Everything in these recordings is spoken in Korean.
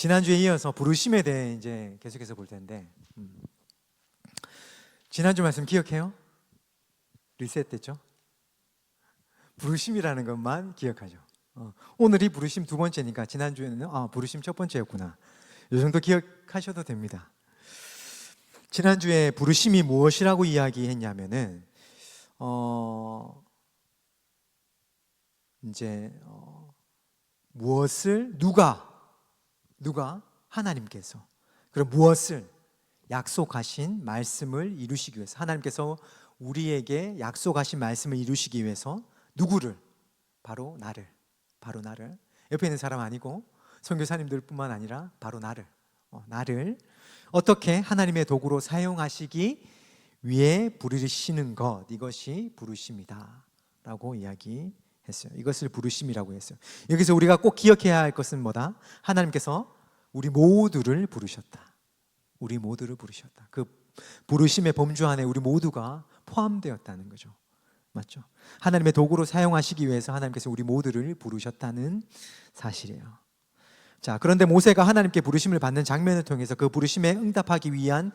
지난주에 이어서 부르심에 대해 이제 계속해서 볼 텐데 음. 지난주 말씀 기억해요? 리셋됐죠? 부르심이라는 것만 기억하죠. 어, 오늘이 부르심 두 번째니까 지난주에는 아 부르심 첫 번째였구나. 이 정도 기억하셔도 됩니다. 지난주에 부르심이 무엇이라고 이야기했냐면은 어 이제 어, 무엇을 누가 누가? 하나님께서. 그럼 무엇을? 약속하신 말씀을 이루시기 위해서. 하나님께서 우리에게 약속하신 말씀을 이루시기 위해서 누구를? 바로 나를. 바로 나를. 옆에 있는 사람 아니고 선교사님들뿐만 아니라 바로 나를. 어, 나를 어떻게 하나님의 도구로 사용하시기 위해 부르시는 것? 이것이 부르심이다라고 이야기 했어요. 이것을 부르심이라고 했어요. 여기서 우리가 꼭 기억해야 할 것은 뭐다? 하나님께서 우리 모두를 부르셨다. 우리 모두를 부르셨다. 그 부르심의 범주 안에 우리 모두가 포함되었다는 거죠. 맞죠? 하나님의 도구로 사용하시기 위해서 하나님께서 우리 모두를 부르셨다는 사실이에요. 자, 그런데 모세가 하나님께 부르심을 받는 장면을 통해서 그 부르심에 응답하기 위한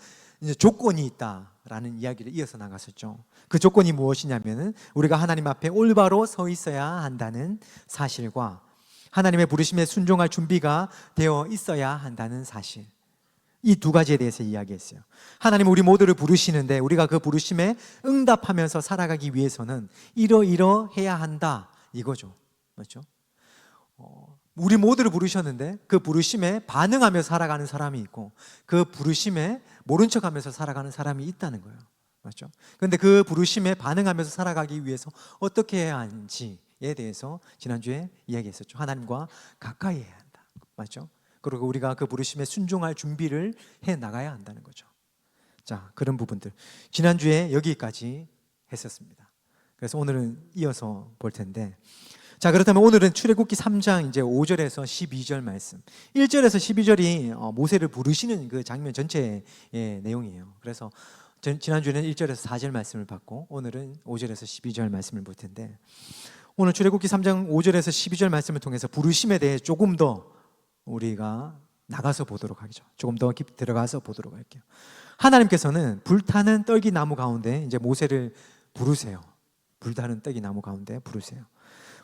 조건이 있다 라는 이야기를 이어서 나갔었죠. 그 조건이 무엇이냐면은 우리가 하나님 앞에 올바로 서 있어야 한다는 사실과 하나님의 부르심에 순종할 준비가 되어 있어야 한다는 사실. 이 두 가지에 대해서 이야기했어요. 하나님 우리 모두를 부르시는데 우리가 그 부르심에 응답하면서 살아가기 위해서는 이러이러 해야 한다 이거죠. 맞죠? 어, 우리 모두를 부르셨는데 그 부르심에 반응하며 살아가는 사람이 있고 그 부르심에 모른 척하면서 살아가는 사람이 있다는 거예요. 맞죠? 그런데 그 부르심에 반응하면서 살아가기 위해서 어떻게 해야 하는지에 대해서 지난주에 이야기했었죠. 하나님과 가까이 해야 한다. 맞죠? 그리고 우리가 그 부르심에 순종할 준비를 해 나가야 한다는 거죠. 자, 그런 부분들. 지난주에 여기까지 했었습니다. 그래서 오늘은 이어서 볼 텐데 자, 그렇다면 오늘은 출애굽기 3장 이제 5절에서 12절 말씀. 1절에서 12절이 어, 모세를 부르시는 그 장면 전체의 내용이에요. 그래서 전- 지난주에는 1절에서 4절 말씀을 받고 오늘은 5절에서 12절 말씀을 볼 텐데 오늘 출애굽기 3장 5절에서 12절 말씀을 통해서 부르심에 대해 조금 더 우리가 나가서 보도록 하죠. 조금 더 깊이 들어가서 보도록 할게요. 하나님께서는 불타는 떨기 나무 가운데 이제 모세를 부르세요. 불타는 떨기 나무 가운데 부르세요.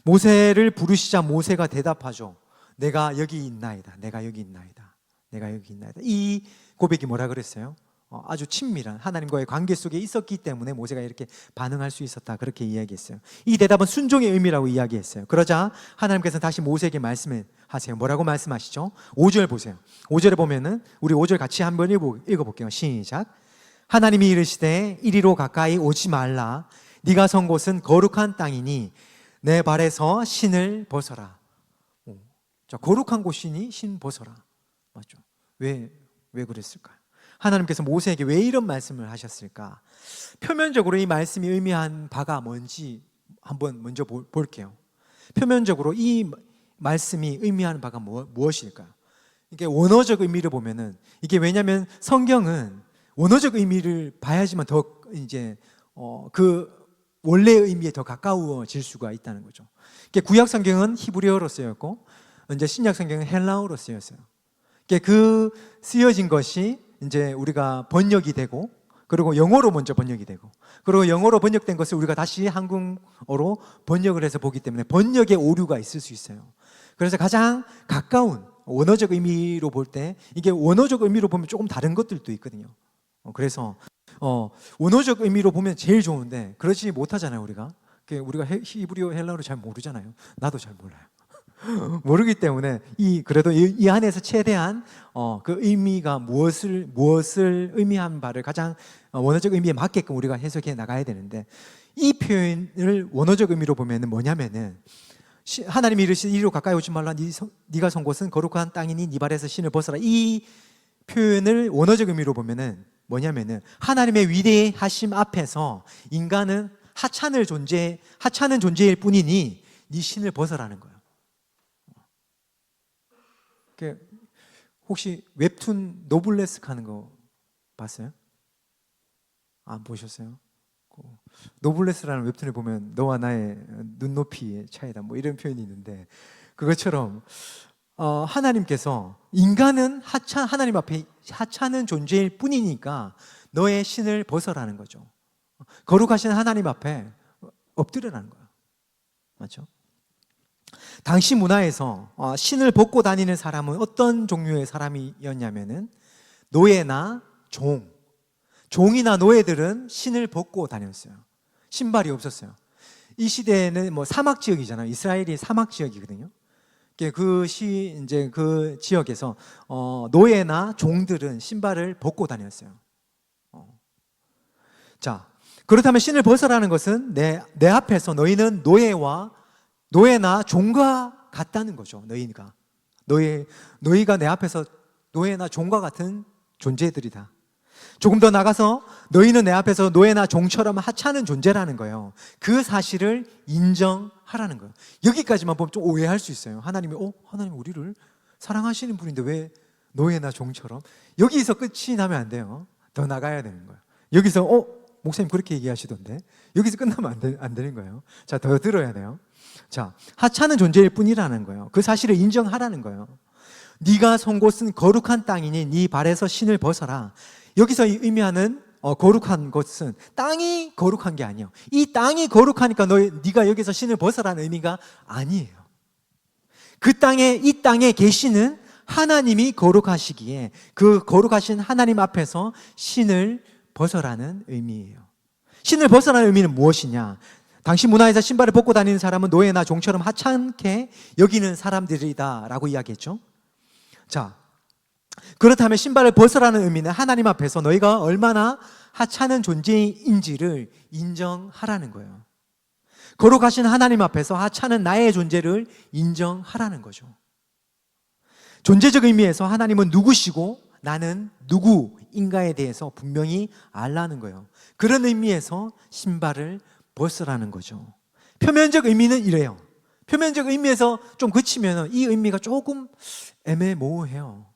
모세를 부르시자 모세가 대답하죠. 내가 여기 있나이다. 내가 여기 있나이다. 내가 여기 있나이다. 이 고백이 뭐라 그랬어요? 어, 아주 친밀한 하나님과의 관계 속에 있었기 때문에 모세가 이렇게 반응할 수 있었다. 그렇게 이야기했어요. 이 대답은 순종의 의미라고 이야기했어요. 그러자 하나님께서 다시 모세에게 말씀을 하세요. 뭐라고 말씀하시죠? 5절 보세요. 5절에 보면은 우리 5절 같이 한번 읽어 읽어 볼게요. 시작. 하나님이 이르시되 이리로 가까이 오지 말라. 네가 선 곳은 거룩한 땅이니 내 발에서 신을 벗어라. 오. 자, 거룩한 곳이니 신 벗어라. 맞죠? 왜, 왜 그랬을까요? 하나님께서 모세에게 왜 이런 말씀을 하셨을까? 표면적으로 이 말씀이 의미한 바가 뭔지 한번 먼저 볼- 볼게요. 표면적으로 이 말씀이 의미하는 바가 뭐- 무엇일까요? 이게 원어적 의미를 보면은 이게 왜냐하면 성경은 원어적 의미를 봐야지만 더 이제 어, 그 원래 의미에 더 가까워질 수가 있다는 거죠. 이게 구약 성경은 히브리어로 쓰였고 이제 신약 성경은 헬라어로 쓰였어요. 이게 그 쓰여진 것이 이제 우리가 번역이 되고 그리고 영어로 먼저 번역이 되고 그리고 영어로 번역된 것을 우리가 다시 한국어로 번역을 해서 보기 때문에 번역에 오류가 있을 수 있어요. 그래서 가장 가까운 원어적 의미로 볼 때 이게 원어적 의미로 보면 조금 다른 것들도 있거든요. 어, 그래서 어, 원어적 의미로 보면 제일 좋은데 그렇지 못하잖아요 우리가. 그 우리가 해- 히브리어 헬라어를 잘 모르잖아요. 나도 잘 몰라요. 모르기 때문에 이 그래도 이, 이 안에서 최대한 어, 그 의미가 무엇을 무엇을 의미한 바를 가장 어, 원어적 의미에 맞게끔 우리가 해석해 나가야 되는데 이 표현을 원어적 의미로 보면은 뭐냐면은 시- 하나님이 이르시되 이리로 가까이 오지 말라 네 성- 네가 선 곳은 거룩한 땅이니 네 발에서 신을 벗어라 이 표현을 원어적 의미로 보면은 뭐냐면은 하나님의 위대하심 앞에서 인간은 하찮을 존재 하찮은 존재일 뿐이니 네 신을 벗어라는 거예요. 그 혹시 웹툰 노블레스 하는 거 봤어요? 안 보셨어요? 그 노블레스라는 웹툰을 보면 너와 나의 눈높이의 차이다 뭐 이런 표현이 있는데 그것처럼 어, 하나님께서 인간은 하찮 하나님 앞에 하찮은 존재일 뿐이니까 너의 신을 벗어라는 거죠. 거룩하신 하나님 앞에 엎드려라는 거예요. 맞죠? 당시 문화에서 어, 신을 벗고 다니는 사람은 어떤 종류의 사람이었냐면은 노예나 종, 종이나 노예들은 신을 벗고 다녔어요. 신발이 없었어요. 이 시대에는 뭐 사막 지역이잖아요. 이스라엘이 사막 지역이거든요. 그 시 이제 그 지역에서 어, 노예나 종들은 신발을 벗고 다녔어요. 어. 자, 그렇다면 신을 벗어라는 것은 내, 내 앞에서 너희는 노예와 노예나 종과 같다는 거죠. 너희가 너희 너희가 내 앞에서 노예나 종과 같은 존재들이다. 조금 더 나가서 너희는 내 앞에서 노예나 종처럼 하찮은 존재라는 거예요. 그 사실을 인정하라는 거예요. 여기까지만 보면 좀 오해할 수 있어요. 하나님이 어 하나님 우리를 사랑하시는 분인데 왜 노예나 종처럼 여기서 끝이 나면 안 돼요. 더 나가야 되는 거예요. 여기서 어 목사님 그렇게 얘기하시던데 여기서 끝나면 안, 되, 안 되는 거예요. 자 더 들어야 돼요. 자 하찮은 존재일 뿐이라는 거예요. 그 사실을 인정하라는 거예요. 네가 선 곳은 거룩한 땅이니 네 발에서 신을 벗어라. 여기서 의미하는 어, 거룩한 것은 땅이 거룩한 게 아니에요. 이 땅이 거룩하니까 너 네가 여기서 신을 벗어라는 의미가 아니에요. 그 땅에 이 땅에 계시는 하나님이 거룩하시기에 그 거룩하신 하나님 앞에서 신을 벗어라는 의미예요. 신을 벗어라는 의미는 무엇이냐? 당시 문화에서 신발을 벗고 다니는 사람은 노예나 종처럼 하찮게 여기는 사람들이다라고 이야기했죠. 자, 그렇다면 신발을 벗으라는 의미는 하나님 앞에서 너희가 얼마나 하찮은 존재인지를 인정하라는 거예요. 거룩하신 하나님 앞에서 하찮은 나의 존재를 인정하라는 거죠. 존재적 의미에서 하나님은 누구시고 나는 누구인가에 대해서 분명히 알라는 거예요. 그런 의미에서 신발을 벗으라는 거죠. 표면적 의미는 이래요. 표면적 의미에서 좀 그치면 이 의미가 조금 애매모호해요.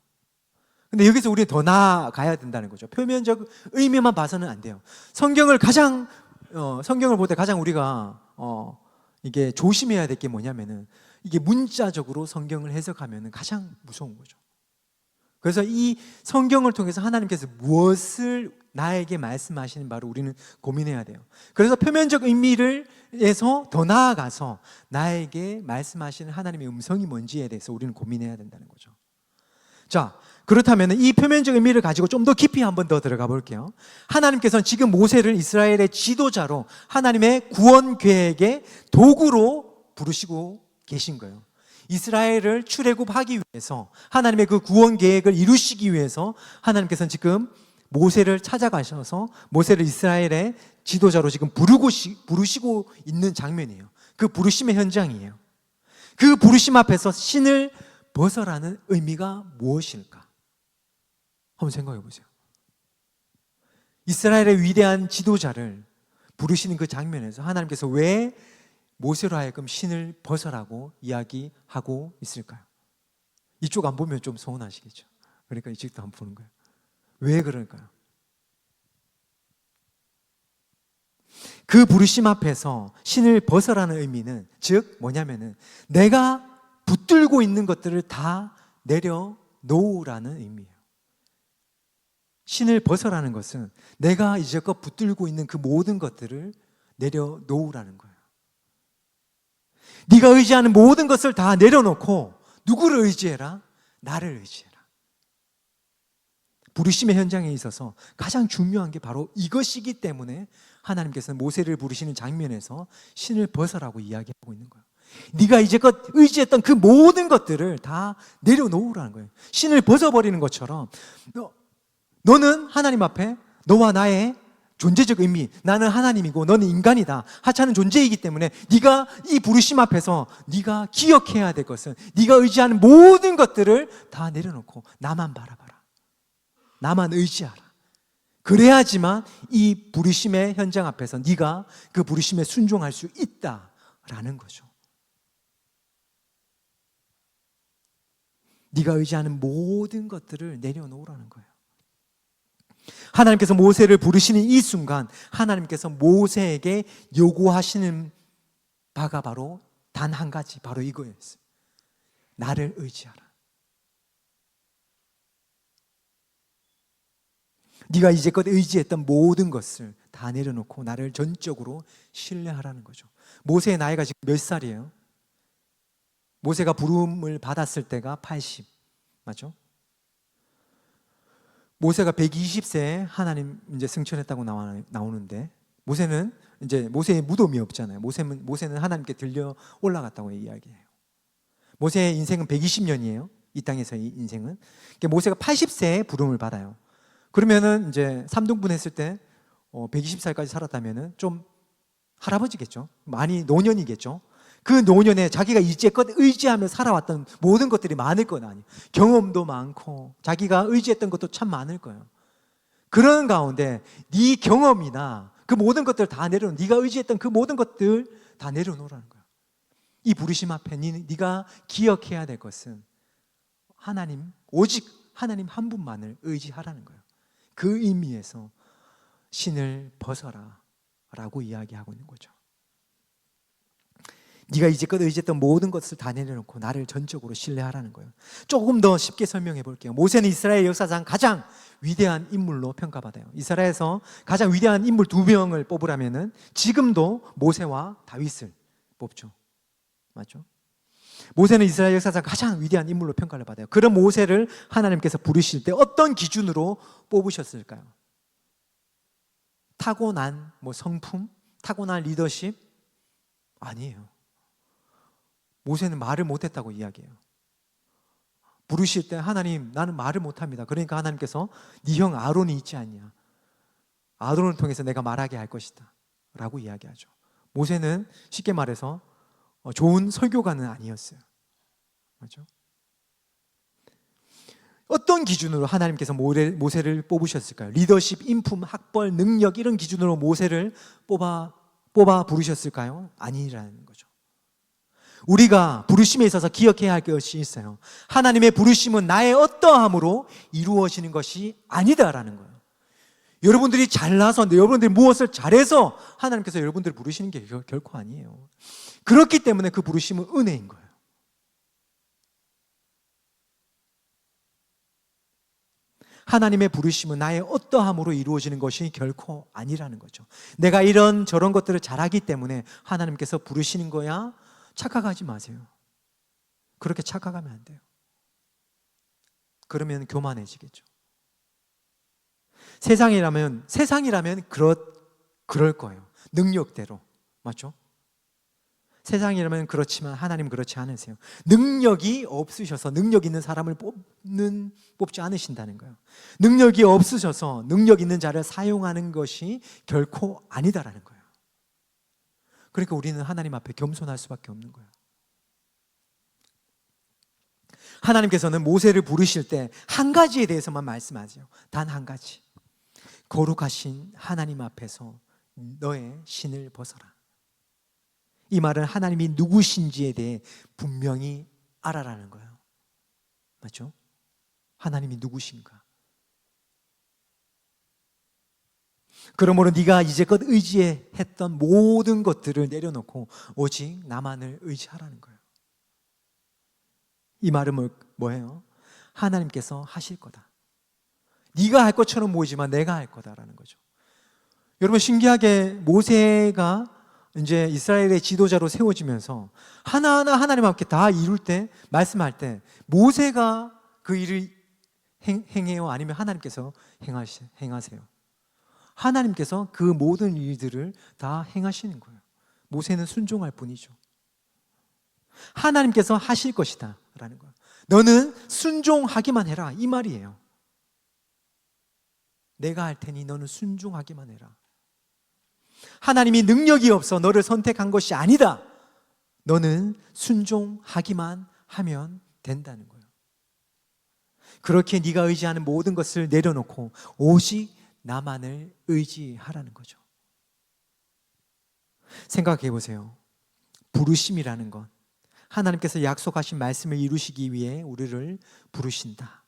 근데 여기서 우리 더 나아가야 된다는 거죠. 표면적 의미만 봐서는 안 돼요. 성경을 가장 어, 성경을 볼 때 가장 우리가 어, 이게 조심해야 될 게 뭐냐면은 이게 문자적으로 성경을 해석하면은 가장 무서운 거죠. 그래서 이 성경을 통해서 하나님께서 무엇을 나에게 말씀하시는 바로 우리는 고민해야 돼요. 그래서 표면적 의미를 에서 더 나아가서 나에게 말씀하시는 하나님의 음성이 뭔지에 대해서 우리는 고민해야 된다는 거죠. 자, 그렇다면 이 표면적 의미를 가지고 좀 더 깊이 한 번 더 들어가 볼게요. 하나님께서는 지금 모세를 이스라엘의 지도자로 하나님의 구원 계획의 도구로 부르시고 계신 거예요. 이스라엘을 출애굽하기 위해서 하나님의 그 구원 계획을 이루시기 위해서 하나님께서는 지금 모세를 찾아가셔서 모세를 이스라엘의 지도자로 지금 부르고 부르시고 있는 장면이에요. 그 부르심의 현장이에요. 그 부르심 앞에서 신을 벗어라는 의미가 무엇일까? 한번 생각해 보세요. 이스라엘의 위대한 지도자를 부르시는 그 장면에서 하나님께서 왜 모세로 하여금 신을 벗어라고 이야기하고 있을까요? 이쪽 안 보면 좀 서운하시겠죠. 그러니까 이쪽도 안 보는 거예요. 왜 그럴까요? 그 부르심 앞에서 신을 벗어라는 의미는 즉 뭐냐면은 내가 붙들고 있는 것들을 다 내려놓으라는 의미예요. 신을 벗어라는 것은 내가 이제껏 붙들고 있는 그 모든 것들을 내려놓으라는 거예요. 네가 의지하는 모든 것을 다 내려놓고 누구를 의지해라? 나를 의지해라. 부르심의 현장에 있어서 가장 중요한 게 바로 이것이기 때문에 하나님께서는 모세를 부르시는 장면에서 신을 벗어라고 이야기하고 있는 거예요. 네가 이제껏 의지했던 그 모든 것들을 다 내려놓으라는 거예요. 신을 벗어버리는 것처럼 너는 하나님 앞에 너와 나의 존재적 의미 나는 하나님이고 너는 인간이다. 하찮은 존재이기 때문에 네가 이 부르심 앞에서 네가 기억해야 될 것은 네가 의지하는 모든 것들을 다 내려놓고 나만 바라봐라. 나만 의지하라. 그래야지만 이 부르심의 현장 앞에서 네가 그 부르심에 순종할 수 있다라는 거죠. 네가 의지하는 모든 것들을 내려놓으라는 거예요 하나님께서 모세를 부르시는 이 순간 하나님께서 모세에게 요구하시는 바가 바로 단 한 가지 바로 이거였어요. 나를 의지하라. 네가 이제껏 의지했던 모든 것을 다 내려놓고 나를 전적으로 신뢰하라는 거죠. 모세의 나이가 지금 몇 살이에요? 모세가 부름을 받았을 때가 80 맞죠? 모세가 120세에 하나님 이제 승천했다고 나오는데 모세는 이제 모세의 무덤이 없잖아요. 모세는 모세는 하나님께 들려 올라갔다고 이야기해요. 모세의 인생은 120년이에요. 이 땅에서의 인생은. 그러니까 모세가 80세에 부름을 받아요. 그러면은 이제 삼등분 했을 때 어, 120살까지 살았다면은 좀 할아버지겠죠. 많이 노년이겠죠. 그 노년에 자기가 이제껏 의지하며 살아왔던 모든 것들이 많을 건 아니에요. 경험도 많고 자기가 의지했던 것도 참 많을 거예요. 그런 가운데 네 경험이나 그 모든 것들 다 내려 네가 의지했던 그 모든 것들 다 내려놓으라는 거예요. 이 부르심 앞에 네- 네가 기억해야 될 것은 하나님 오직 하나님 한 분만을 의지하라는 거예요. 그 의미에서 신을 벗어라라고 이야기하고 있는 거죠. 네가 이제껏 의지했던 모든 것을 다 내려놓고 나를 전적으로 신뢰하라는 거예요. 조금 더 쉽게 설명해 볼게요. 모세는 이스라엘 역사상 가장 위대한 인물로 평가받아요. 이스라엘에서 가장 위대한 인물 두 명을 뽑으라면은 지금도 모세와 다윗을 뽑죠. 맞죠? 모세는 이스라엘 역사상 가장 위대한 인물로 평가를 받아요. 그런 모세를 하나님께서 부르실 때 어떤 기준으로 뽑으셨을까요? 타고난 뭐 성품, 타고난 리더십 아니에요. 모세는 말을 못했다고 이야기해요. 부르실 때 하나님 나는 말을 못합니다. 그러니까 하나님께서 네 형 아론이 있지 않냐. 아론을 통해서 내가 말하게 할 것이다. 라고 이야기하죠. 모세는 쉽게 말해서 어, 좋은 설교가는 아니었어요. 맞죠? 어떤 기준으로 하나님께서 모세를 뽑으셨을까요? 리더십, 인품, 학벌, 능력 이런 기준으로 모세를 뽑아 뽑아 부르셨을까요? 아니라는 거죠. 우리가 부르심에 있어서 기억해야 할 것이 있어요. 하나님의 부르심은 나의 어떠함으로 이루어지는 것이 아니다라는 거예요. 여러분들이 잘나서 여러분들이 무엇을 잘해서 하나님께서 여러분들을 부르시는 게 결- 결코 아니에요. 그렇기 때문에 그 부르심은 은혜인 거예요. 하나님의 부르심은 나의 어떠함으로 이루어지는 것이 결코 아니라는 거죠. 내가 이런 저런 것들을 잘하기 때문에 하나님께서 부르시는 거야? 착각하지 마세요. 그렇게 착각하면 안 돼요. 그러면 교만해지겠죠. 세상이라면 세상이라면 그렇 그럴 거예요. 능력대로. 맞죠? 세상이라면 그렇지만 하나님 그렇지 않으세요. 능력이 없으셔서 능력 있는 사람을 뽑는 뽑지 않으신다는 거예요. 능력이 없으셔서 능력 있는 자를 사용하는 것이 결코 아니다라는 거예요. 그러니까 우리는 하나님 앞에 겸손할 수밖에 없는 거예요. 하나님께서는 모세를 부르실 때 한 가지에 대해서만 말씀하세요. 단 한 가지. 거룩하신 하나님 앞에서 너의 신을 벗어라. 이 말은 하나님이 누구신지에 대해 분명히 알아라는 거예요. 맞죠? 하나님이 누구신가? 그러므로 네가 이제껏 의지했던 모든 것들을 내려놓고 오직 나만을 의지하라는 거예요. 이 말은 뭐- 뭐예요? 하나님께서 하실 거다. 네가 할 것처럼 보이지만 내가 할 거다라는 거죠. 여러분 신기하게 모세가 이제 이스라엘의 지도자로 세워지면서 하나하나 하나님 앞에 다 이룰 때 말씀할 때 모세가 그 일을 행, 행해요 아니면 하나님께서 행하시, 행하세요. 하나님께서 그 모든 일들을 다 행하시는 거예요. 모세는 순종할 뿐이죠. 하나님께서 하실 것이다 라는 거예요. 너는 순종하기만 해라 이 말이에요. 내가 할 테니 너는 순종하기만 해라. 하나님이 능력이 없어 너를 선택한 것이 아니다. 너는 순종하기만 하면 된다는 거예요. 그렇게 네가 의지하는 모든 것을 내려놓고 오직 나만을 의지하라는 거죠. 생각해 보세요. 부르심이라는 것. 하나님께서 약속하신 말씀을 이루시기 위해 우리를 부르신다.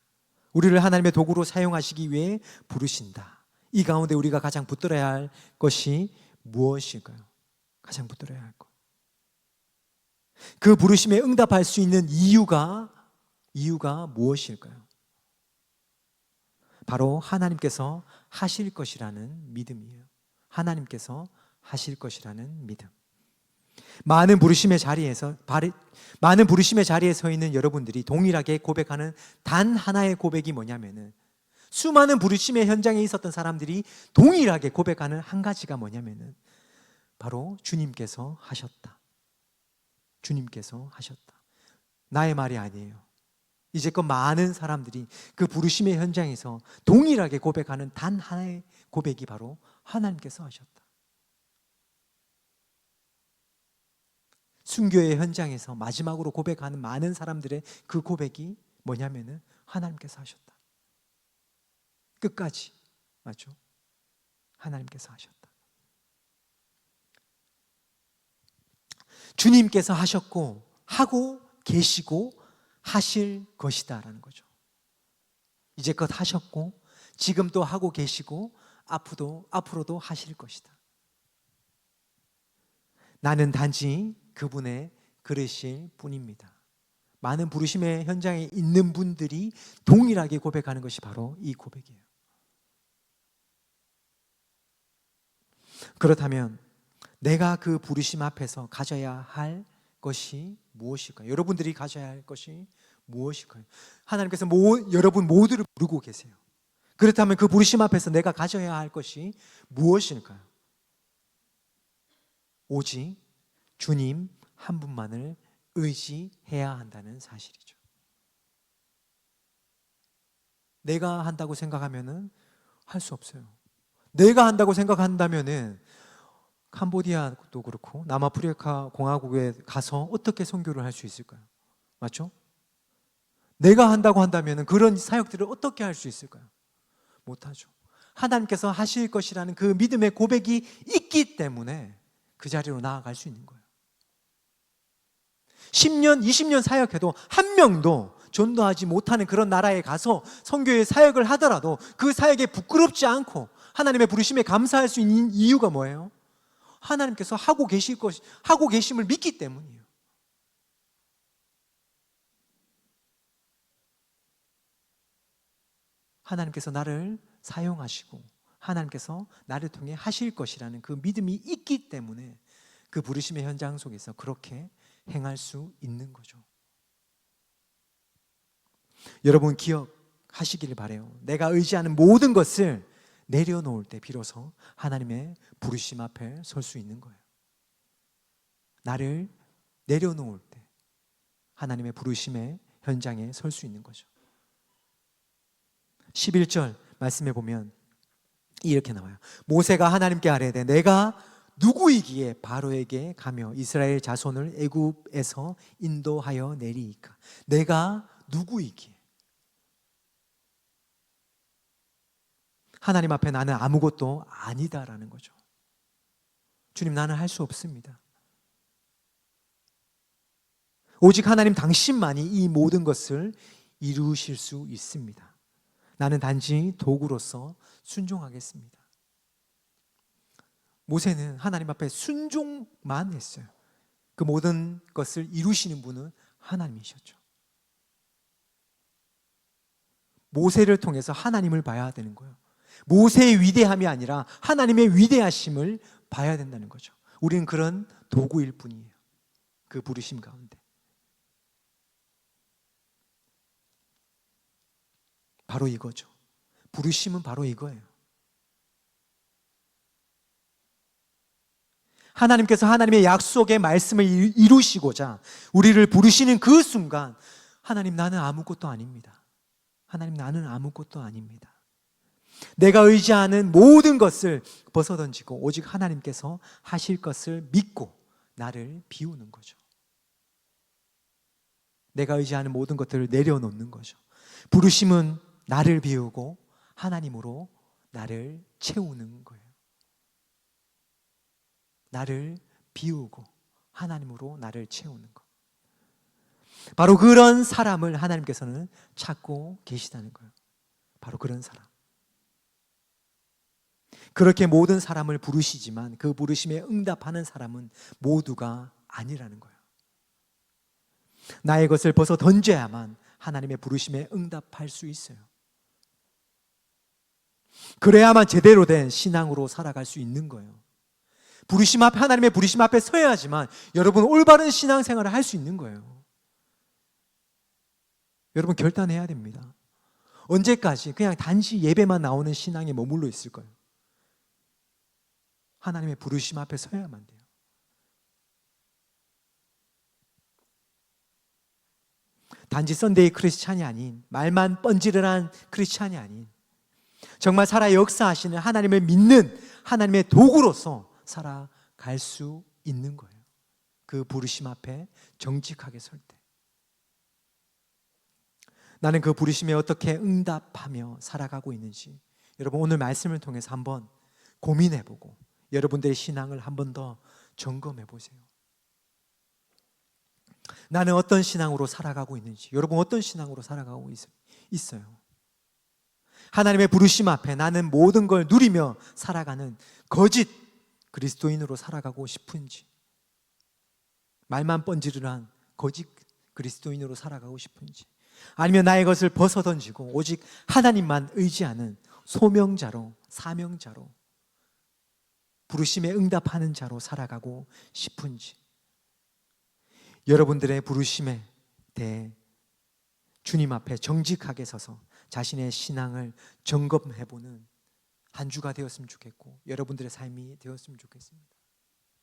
우리를 하나님의 도구로 사용하시기 위해 부르신다. 이 가운데 우리가 가장 붙들어야 할 것이 무엇일까요? 가장 붙들어야 할 것. 그 부르심에 응답할 수 있는 이유가 이유가 무엇일까요? 바로 하나님께서 하실 것이라는 믿음이에요. 하나님께서 하실 것이라는 믿음. 많은 부르심의 자리에서 많은 부르심의 자리에 서 있는 여러분들이 동일하게 고백하는 단 하나의 고백이 뭐냐면은 수많은 부르심의 현장에 있었던 사람들이 동일하게 고백하는 한 가지가 뭐냐면은 바로 주님께서 하셨다. 주님께서 하셨다. 나의 말이 아니에요. 이제껏 많은 사람들이 그 부르심의 현장에서 동일하게 고백하는 단 하나의 고백이 바로 하나님께서 하셨다. 순교의 현장에서 마지막으로 고백하는 많은 사람들의 그 고백이 뭐냐면은 하나님께서 하셨다. 끝까지 맞죠? 하나님께서 하셨다. 주님께서 하셨고 하고 계시고 하실 것이다라는 거죠. 이제껏 하셨고 지금 또 하고 계시고 앞으로도 앞으로도 하실 것이다. 나는 단지 그분의 그릇일 뿐입니다. 많은 부르심의 현장에 있는 분들이 동일하게 고백하는 것이 바로 이 고백이에요. 그렇다면 내가 그 부르심 앞에서 가져야 할 것이 무엇일까요? 여러분들이 가져야 할 것이 무엇일까요? 하나님께서 모, 여러분 모두를 부르고 계세요. 그렇다면 그 부르심 앞에서 내가 가져야 할 것이 무엇일까요? 오직 주님 한 분만을 의지해야 한다는 사실이죠. 내가 한다고 생각하면은 할 수 없어요. 내가 한다고 생각한다면은 캄보디아도 그렇고 남아프리카 공화국에 가서 어떻게 선교를 할 수 있을까요? 맞죠? 내가 한다고 한다면은 그런 사역들을 어떻게 할 수 있을까요? 못하죠. 하나님께서 하실 것이라는 그 믿음의 고백이 있기 때문에 그 자리로 나아갈 수 있는 거예요. 10년, 20년 사역해도 한 명도 전도하지 못하는 그런 나라에 가서 선교의 사역을 하더라도 그 사역에 부끄럽지 않고 하나님의 부르심에 감사할 수 있는 이유가 뭐예요? 하나님께서 하고 계실 것, 하고 계심을 믿기 때문이에요. 하나님께서 나를 사용하시고 하나님께서 나를 통해 하실 것이라는 그 믿음이 있기 때문에 그 부르심의 현장 속에서 그렇게 행할 수 있는 거죠. 여러분 기억하시기를 바래요. 내가 의지하는 모든 것을 내려놓을 때 비로소 하나님의 부르심 앞에 설 수 있는 거예요. 나를 내려놓을 때 하나님의 부르심의 현장에 설 수 있는 거죠. 11절 말씀해 보면 이렇게 나와요. 모세가 하나님께 아뢰되 내가 누구이기에 바로에게 가며 이스라엘 자손을 애굽에서 인도하여 내리이까 내가 누구이기에 하나님 앞에 나는 아무것도 아니다라는 거죠. 주님 나는 할 수 없습니다. 오직 하나님 당신만이 이 모든 것을 이루실 수 있습니다. 나는 단지 도구로서 순종하겠습니다. 모세는 하나님 앞에 순종만 했어요. 그 모든 것을 이루시는 분은 하나님이셨죠. 모세를 통해서 하나님을 봐야 되는 거예요. 모세의 위대함이 아니라 하나님의 위대하심을 봐야 된다는 거죠. 우리는 그런 도구일 뿐이에요. 그 부르심 가운데. 바로 이거죠. 부르심은 바로 이거예요. 하나님께서 하나님의 약속의 말씀을 이루시고자 우리를 부르시는 그 순간 하나님 나는 아무것도 아닙니다. 하나님 나는 아무것도 아닙니다. 내가 의지하는 모든 것을 벗어던지고 오직 하나님께서 하실 것을 믿고 나를 비우는 거죠. 내가 의지하는 모든 것들을 내려놓는 거죠. 부르심은 나를 비우고 하나님으로 나를 채우는 거예요. 나를 비우고 하나님으로 나를 채우는 것. 바로 그런 사람을 하나님께서는 찾고 계시다는 거예요. 바로 그런 사람. 그렇게 모든 사람을 부르시지만 그 부르심에 응답하는 사람은 모두가 아니라는 거예요. 나의 것을 벗어 던져야만 하나님의 부르심에 응답할 수 있어요. 그래야만 제대로 된 신앙으로 살아갈 수 있는 거예요. 부르심 앞에 하나님의 부르심 앞에 서야지만 여러분 올바른 신앙 생활을 할 수 있는 거예요. 여러분 결단해야 됩니다. 언제까지 그냥 단지 예배만 나오는 신앙에 머물러 있을 거예요. 하나님의 부르심 앞에 서야만 돼요. 단지 썬데이 크리스찬이 아닌 말만 뻔지르한 크리스찬이 아닌 정말 살아 역사하시는 하나님을 믿는 하나님의 도구로서 살아갈 수 있는 거예요. 그 부르심 앞에 정직하게 설 때. 나는 그 부르심에 어떻게 응답하며 살아가고 있는지 여러분 오늘 말씀을 통해서 한번 고민해 보고 여러분들의 신앙을 한 번 더 점검해 보세요. 나는 어떤 신앙으로 살아가고 있는지 여러분 어떤 신앙으로 살아가고 있- 있어요? 하나님의 부르심 앞에 나는 모든 걸 누리며 살아가는 거짓 그리스도인으로 살아가고 싶은지 말만 뻔지르한 거짓 그리스도인으로 살아가고 싶은지 아니면 나의 것을 벗어 던지고 오직 하나님만 의지하는 소명자로 사명자로 부르심에 응답하는 자로 살아가고 싶은지 여러분들의 부르심에 대해 주님 앞에 정직하게 서서 자신의 신앙을 점검해 보는 한 주가 되었으면 좋겠고 여러분들의 삶이 되었으면 좋겠습니다.